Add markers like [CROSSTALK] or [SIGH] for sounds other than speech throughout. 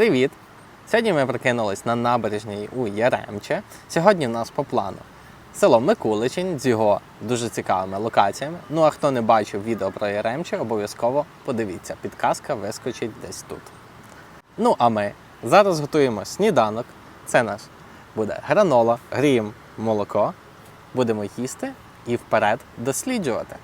Привіт! Сьогодні ми прикинулись на набережній у Яремче. Сьогодні в нас по плану село Микуличин з його дуже цікавими локаціями. Ну а хто не бачив відео про Яремче, обов'язково подивіться. Підказка вискочить десь тут. Ну а ми зараз готуємо сніданок. Це наш буде гранола, гріємо молоко. Будемо їсти і вперед досліджувати.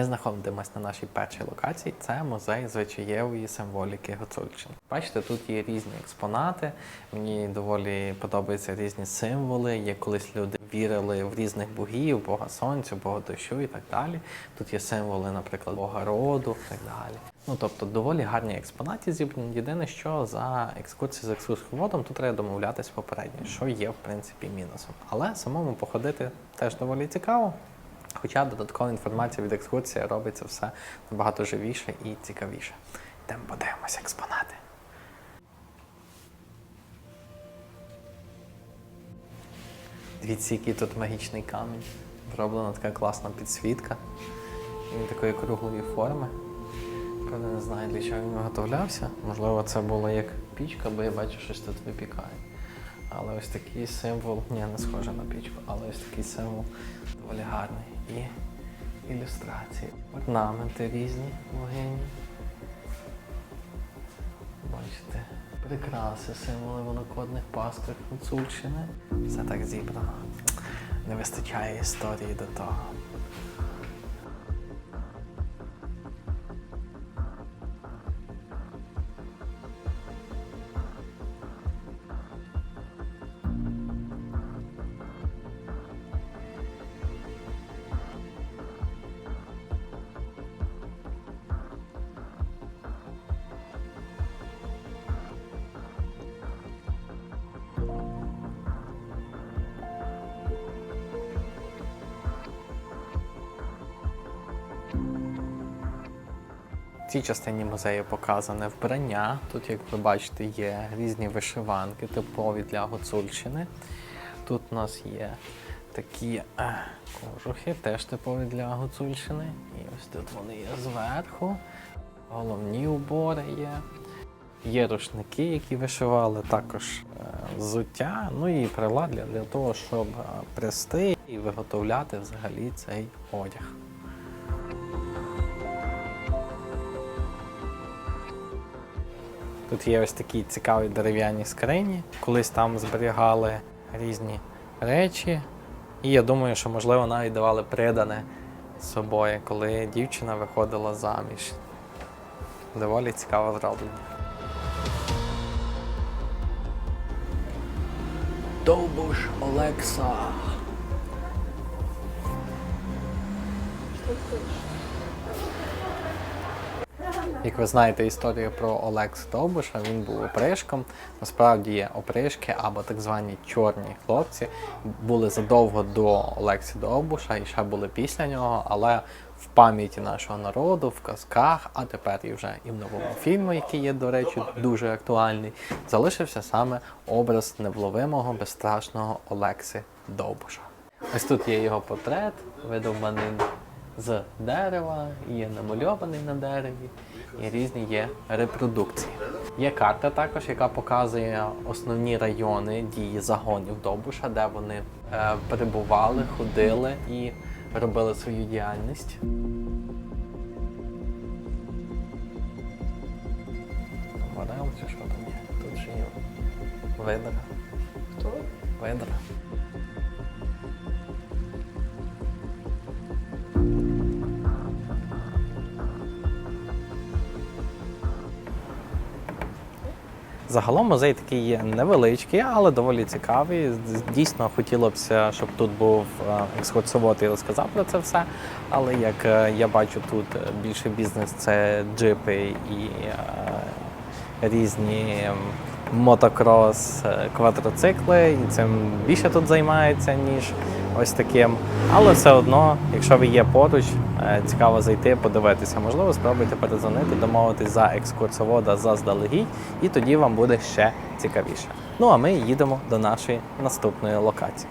Ми знаходимося на нашій першій локації. Це музей звичаєвої символіки Гуцульщини. Бачите, тут є різні експонати. Мені доволі подобаються різні символи. Є колись люди вірили в різних богів, бога сонця, бога дощу і так далі. Тут є символи, наприклад, бога роду і так далі. Ну тобто доволі гарні експонати зібрані. Єдине, що за екскурсію з екскурсоводом тут треба домовлятись попередньо, що є в принципі мінусом. Але самому походити теж доволі цікаво. Хоча додаткова інформація від екскурсії робиться все набагато живіше і цікавіше. Йдемо подивимося експонати. Дивіться, який тут магічний камінь. Зроблена така класна підсвітка. Він такої круглої форми. Правда, не знаю, для чого він виготовлявся. Можливо, це було як пічка, бо я бачу, щось тут випікає. Але ось такий символ, ні, не схоже на пічку, але ось такий символ доволі гарний. І ілюстрації. Орнаменти різні богині. Бачите, прикраси, символи великодних пасках Гуцульщини. Все так зібрано. Не вистачає історії до того. Цій частині музею показане вбрання. Тут, як ви бачите, є різні вишиванки, типові для Гуцульщини. Тут у нас є такі е, кожухи, теж типові для Гуцульщини. І ось тут вони є зверху. Головні убори є. Є рушники, які вишивали, також е, взуття, ну і приладдя для того, щоб е, прясти і виготовляти взагалі цей одяг. Тут є ось такі цікаві дерев'яні скрині. Колись там зберігали різні речі. І я думаю, що можливо навіть давали придане собою, коли дівчина виходила заміж. Доволі цікаве зроблення. Довбуш Олекса. Як ви знаєте історію про Олекса Довбуша, він був опришком. Насправді опришки або так звані чорні хлопці були задовго до Олексі Довбуша і ще були після нього, але в пам'яті нашого народу, в казках, а тепер і вже і в новому фільмі, який є, до речі, дуже актуальний, залишився саме образ невловимого, безстрашного Олекси Довбуша. Ось тут є його портрет, видовбаний з дерева, є намальований на дереві, і різні є репродукції. Є карта також, яка показує основні райони дії загонів Довбуша, де вони е, перебували, ходили і робили свою діяльність. Варел чи що там є? Тут ще є видра. Хто? Видра. Загалом музей такий є невеличкий, але доволі цікавий. Дійсно, хотілося б, щоб тут був е, екскурсовод і розказав про це все. Але як е, я бачу, тут е, більше бізнес це джипи і різні мотокрос, квадроцикли, і цим більше тут займається, ніж ось таким. Але все одно, якщо ви є поруч, е, цікаво зайти, подивитися. Можливо, спробуйте перезвонити, домовитись за екскурсовода заздалегідь, і тоді вам буде ще цікавіше. Ну а ми їдемо до нашої наступної локації.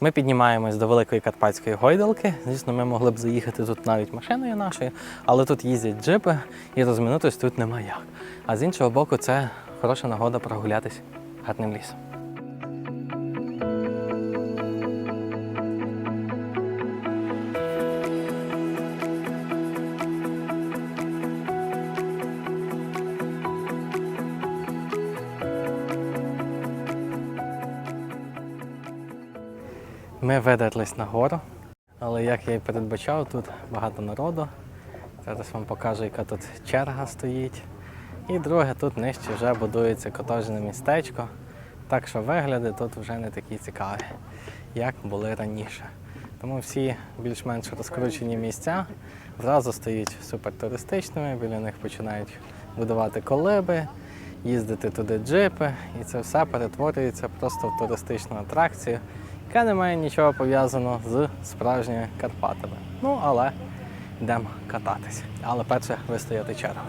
Ми піднімаємось до Великої Карпатської гойдалки. Звісно, ми могли б заїхати тут навіть машиною нашою, але тут їздять джипи і розминутись тут нема як. А з іншого боку, це хороша нагода прогулятись гарним лісом. Ми видерлись на гору, але як я і передбачав, тут багато народу. Зараз вам покажу, яка тут черга стоїть. І друге, тут нижче вже будується котожне містечко. Так що вигляди тут вже не такі цікаві, як були раніше. Тому всі більш-менш розкручені місця зразу стають супертуристичними, біля них починають будувати колиби, їздити туди джипи, і це все перетворюється просто в туристичну атракцію, яка не має нічого пов'язаного з справжніми Карпатами. Ну, але йдемо кататись. Але перше вистояти чергу.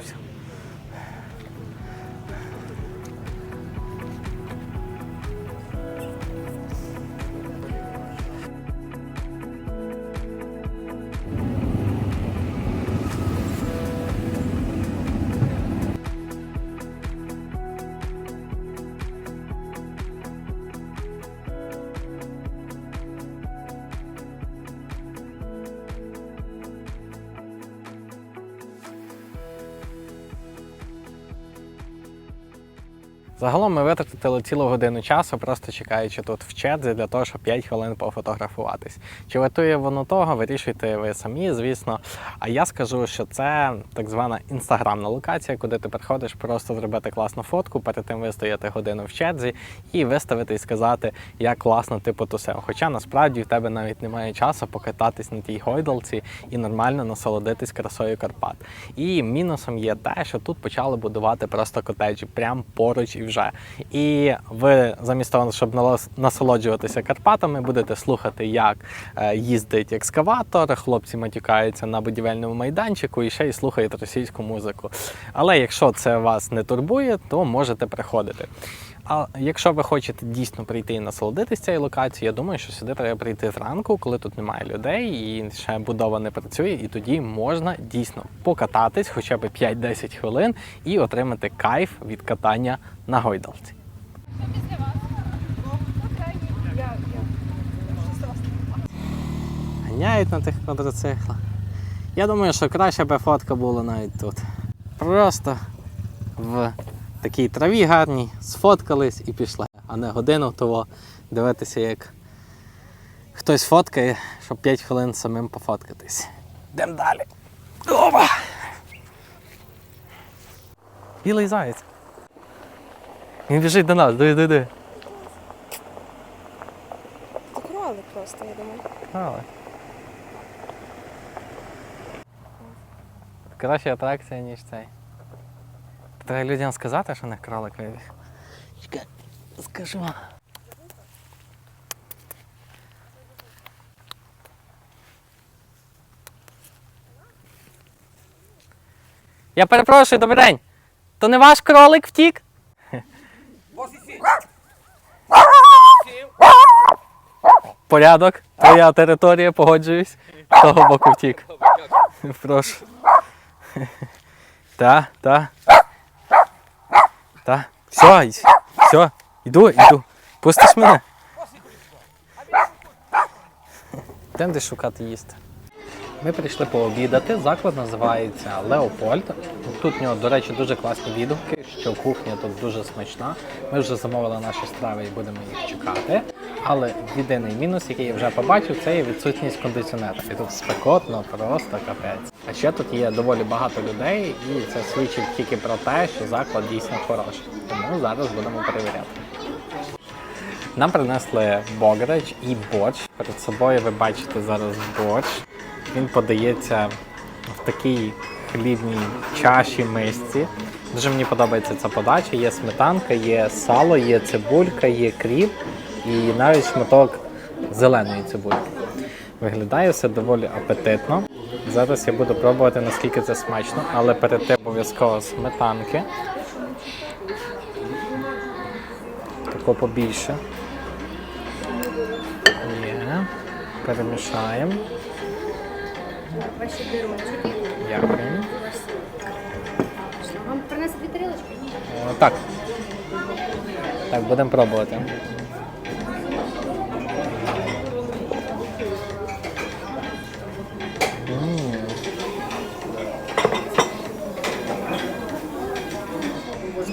Загалом ми витратили цілу годину часу, просто чекаючи тут в черзі для того, щоб 5 хвилин пофотографуватись. Чи вартує воно того, вирішуйте ви самі, звісно. А я скажу, що це так звана інстаграмна локація, куди ти приходиш просто зробити класну фотку, перед тим вистояти годину в черзі і виставити і сказати, як класно ти потусив. Хоча насправді в тебе навіть немає часу покататись на тій гойдалці і нормально насолодитись красою Карпат. І мінусом є те, що тут почали будувати просто котеджі прямо поруч вже. І ви замість того, щоб насолоджуватися Карпатами, будете слухати, як е, їздить екскаватор, хлопці матюкаються на будівельному майданчику і ще й слухають російську музику. Але якщо це вас не турбує, то можете приходити. А якщо ви хочете дійсно прийти і насолодитись цією локацією, я думаю, що сюди треба прийти зранку, коли тут немає людей і ще будова не працює, і тоді можна дійсно покататись хоча б 5-10 хвилин і отримати кайф від катання на гойдалці. Ганяють на тих квадроциклах. Я думаю, що краще би фотка була навіть тут. Просто в такій траві гарній, сфоткались і пішли, а не годину того дивитися, як хтось фоткає, щоб 5 хвилин самим пофоткатись. Йдемо далі. Опа! Білий заяць. Він біжить до нас, диви, диви, диви. Це кролик просто, я думаю. Але. Краща атракція, ніж цей. Треба людям сказати, що не кролик вибіг. Чекай, скажу. Я перепрошую, добрий день. То не ваш кролик втік? Порядок, твоя територія, погоджуюсь. З того боку втік. Прошу. Та, та. Та. Все, все, йду, йду. Пустиш мене? Йдемо десь шукати їсти. Ми прийшли пообідати. Заклад називається Леопольд. Тут в нього, до речі, дуже класні відгуки, що кухня тут дуже смачна. Ми вже замовили наші страви і будемо їх чекати. Але єдиний мінус, який я вже побачив, це є відсутність кондиціонера. І тут спекотно, просто капець. А ще тут є доволі багато людей, і це свідчить тільки про те, що заклад дійсно хороший. Тому зараз будемо перевіряти. Нам принесли бограч і борщ. Перед собою ви бачите зараз борщ. Він подається в такій хлібній чаші мисці. Дуже мені подобається ця подача. Є сметанка, є сало, є цибулька, є кріп і навіть шматок зеленої цибульки. Виглядає все доволі апетитно. Зараз я буду пробувати, наскільки це смачно, але перед тим обов'язково сметанки. Тако побільше. Є. Перемішаємо. Ваші дирочки. Дякую. Вам принесли? Е, Так. Так, будемо пробувати.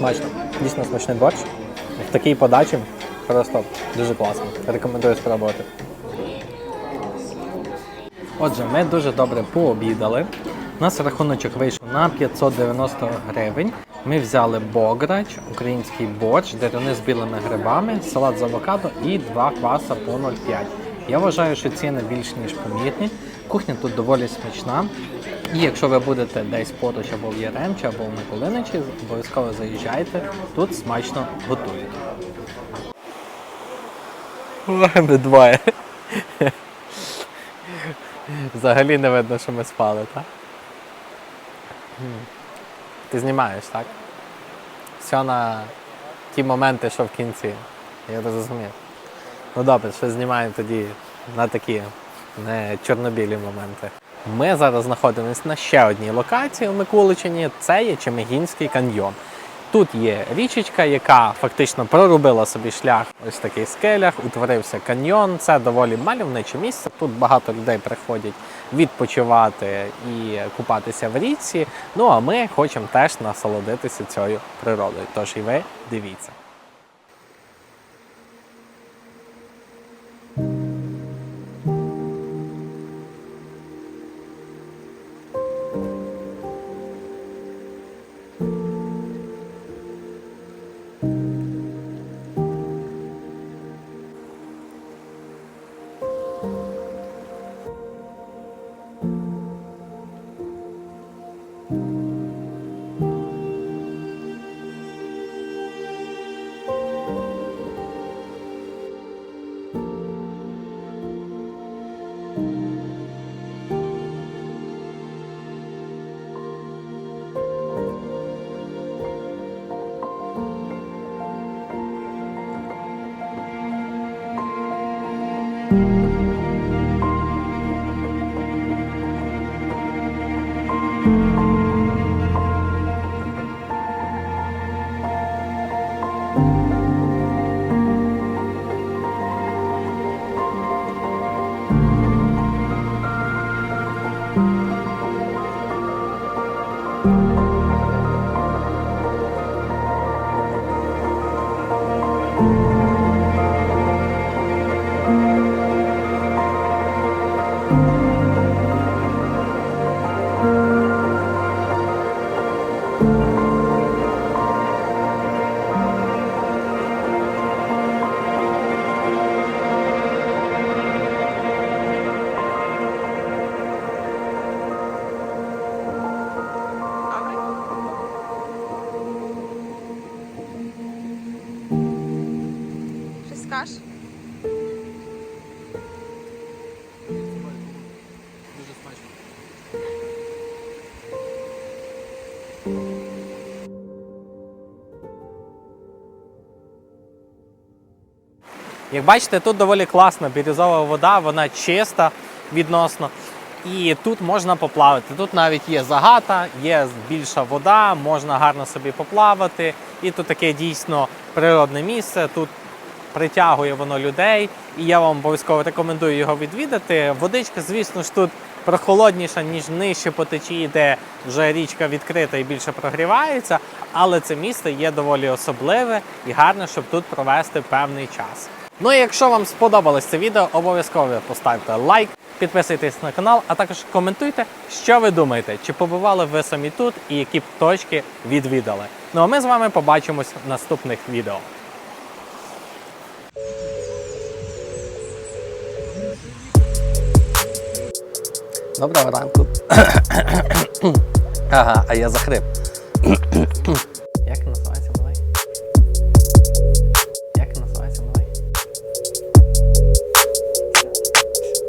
Смачно. Дійсно смачний борщ. В такій подачі просто дуже класно. Рекомендую спробувати. Отже, ми дуже добре пообідали. У нас рахуночок вийшов на 590 гривень. Ми взяли бограч, український борщ, деруни з білими грибами, салат з авокадо і два кваса по 0,5. Я вважаю, що ціни більш ніж помітні. Кухня тут доволі смачна. І якщо ви будете десь поруч або в Яремчі, або в Миколиничі, обов'язково заїжджайте. Тут смачно готують. Ми двоє. Взагалі не видно, що ми спали, так? Ти знімаєш, так? Все на ті моменти, що в кінці. Я розумію. Ну добре, що знімаємо тоді на такі не чорнобілі моменти. Ми зараз знаходимося на ще одній локації у Миколичині. Це є Чемегінський каньйон. Тут є річечка, яка фактично проробила собі шлях ось в таких скелях, утворився каньйон. Це доволі мальовниче місце. Тут багато людей приходять відпочивати і купатися в річці. Ну а ми хочемо теж насолодитися цією природою. Тож і ви дивіться. Щось Як бачите, тут доволі класна бірюзова вода, вона чиста відносно. І тут можна поплавати. Тут навіть є загата, є більша вода, можна гарно собі поплавати. І тут таке дійсно природне місце. Тут притягує воно людей, і я вам обов'язково рекомендую його відвідати. Водичка, звісно ж, тут прохолодніша, ніж нижче по течії, де вже річка відкрита і більше прогрівається, але це місце є доволі особливе і гарне, щоб тут провести певний час. Ну і якщо вам сподобалось це відео, обов'язково поставте лайк, підписуйтесь на канал, а також коментуйте, що ви думаєте, чи побували ви самі тут і які б точки відвідали. Ну а ми з вами побачимось в наступних відео. Доброго ранку. [COUGHS] ага, а я захрип.